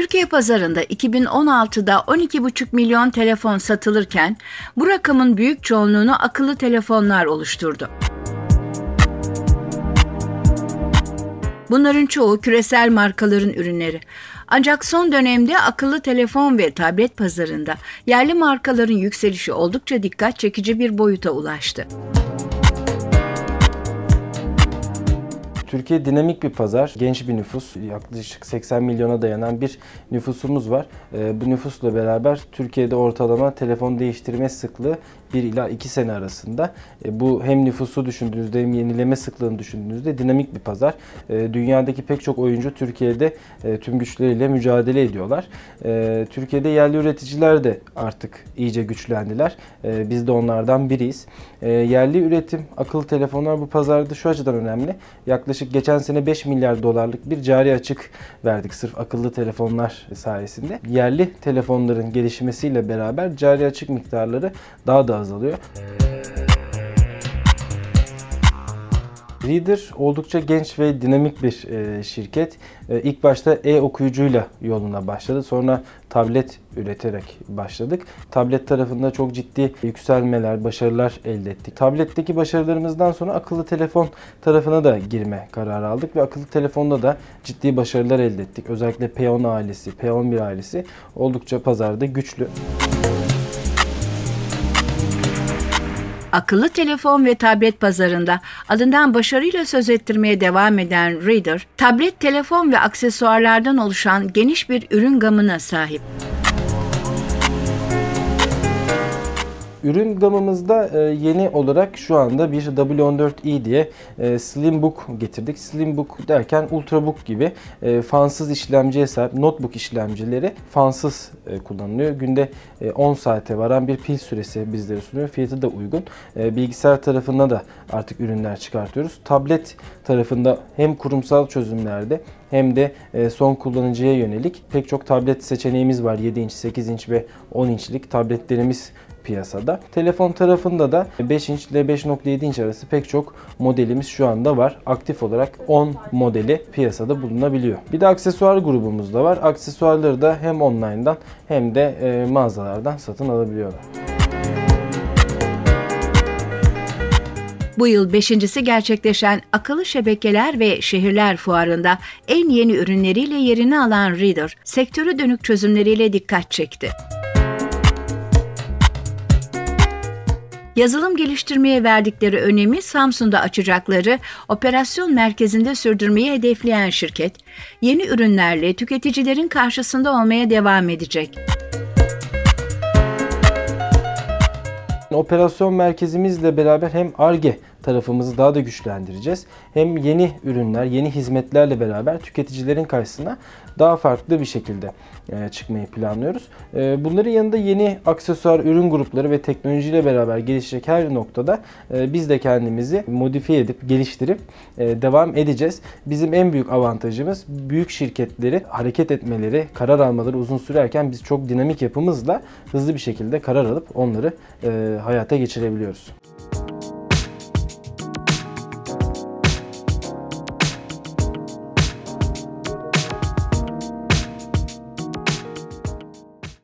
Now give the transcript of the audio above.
Türkiye pazarında 2016'da 12,5 milyon telefon satılırken bu rakamın büyük çoğunluğunu akıllı telefonlar oluşturdu. Bunların çoğu küresel markaların ürünleri. Ancak son dönemde akıllı telefon ve tablet pazarında yerli markaların yükselişi oldukça dikkat çekici bir boyuta ulaştı. Türkiye dinamik bir pazar, genç bir nüfus, yaklaşık 80 milyona dayanan bir nüfusumuz var. Ee, bu nüfusla beraber Türkiye'de ortalama telefon değiştirme sıklığı 1 ila 2 sene arasında. E, bu hem nüfusu düşündüğünüzde hem yenileme sıklığını düşündüğünüzde dinamik bir pazar. E, dünyadaki pek çok oyuncu Türkiye'de e, tüm güçleriyle mücadele ediyorlar. Türkiye'de yerli üreticiler de artık iyice güçlendiler. Biz de onlardan biriyiz. Yerli üretim akıllı telefonlar bu pazarda şu açıdan önemli. Yaklaşık geçen sene 5 milyar dolarlık bir cari açık verdik sırf akıllı telefonlar sayesinde. Yerli telefonların gelişmesiyle beraber cari açık miktarları daha da azalıyor. Reader oldukça genç ve dinamik bir e, şirket. E, ilk başta e-okuyucuyla yoluna başladı. Sonra tablet üreterek başladık. Tablet tarafında çok ciddi yükselmeler, başarılar elde ettik. Tabletteki başarılarımızdan sonra akıllı telefon tarafına da girme kararı aldık ve akıllı telefonda da ciddi başarılar elde ettik. Özellikle P10 ailesi, P11 ailesi oldukça pazarda güçlü. Akıllı telefon ve tablet pazarında adından başarıyla söz ettirmeye devam eden Reader, tablet, telefon ve aksesuarlardan oluşan geniş bir ürün gamına sahip. Ürün gamımızda e, yeni olarak şu anda bir W14i diye e, Slimbook getirdik. Slimbook derken Ultrabook gibi e, fansız işlemciye sahip notebook işlemcileri fansız kullanılıyor. Günde 10 saate varan bir pil süresi bizlere sunuyor. Fiyatı da uygun. Bilgisayar tarafında da artık ürünler çıkartıyoruz. Tablet tarafında hem kurumsal çözümlerde hem de son kullanıcıya yönelik pek çok tablet seçeneğimiz var. 7 inç, 8 inç ve 10 inçlik tabletlerimiz piyasada. Telefon tarafında da 5 inç ile 5.7 inç arası pek çok modelimiz şu anda var. Aktif olarak 10 modeli piyasada bulunabiliyor. Bir de aksesuar grubumuz da var. Aksesuarları da hem online'dan hem de e, mağazalardan satın alabiliyorlar. Bu yıl beşincisi gerçekleşen akıllı şebekeler ve şehirler fuarında en yeni ürünleriyle yerini alan Reader, sektöre dönük çözümleriyle dikkat çekti. Yazılım geliştirmeye verdikleri önemi Samsun'da açacakları operasyon merkezinde sürdürmeyi hedefleyen şirket, yeni ürünlerle tüketicilerin karşısında olmaya devam edecek. Operasyon merkezimizle beraber hem ARGE tarafımızı daha da güçlendireceğiz. Hem yeni ürünler, yeni hizmetlerle beraber tüketicilerin karşısına daha farklı bir şekilde e, çıkmayı planlıyoruz. E, bunların yanında yeni aksesuar ürün grupları ve teknolojiyle beraber gelişecek her noktada e, biz de kendimizi modifiye edip geliştirip devam edeceğiz. Bizim en büyük avantajımız büyük şirketleri hareket etmeleri, karar almaları uzun sürerken biz çok dinamik yapımızla hızlı bir şekilde karar alıp onları hayata geçirebiliyoruz.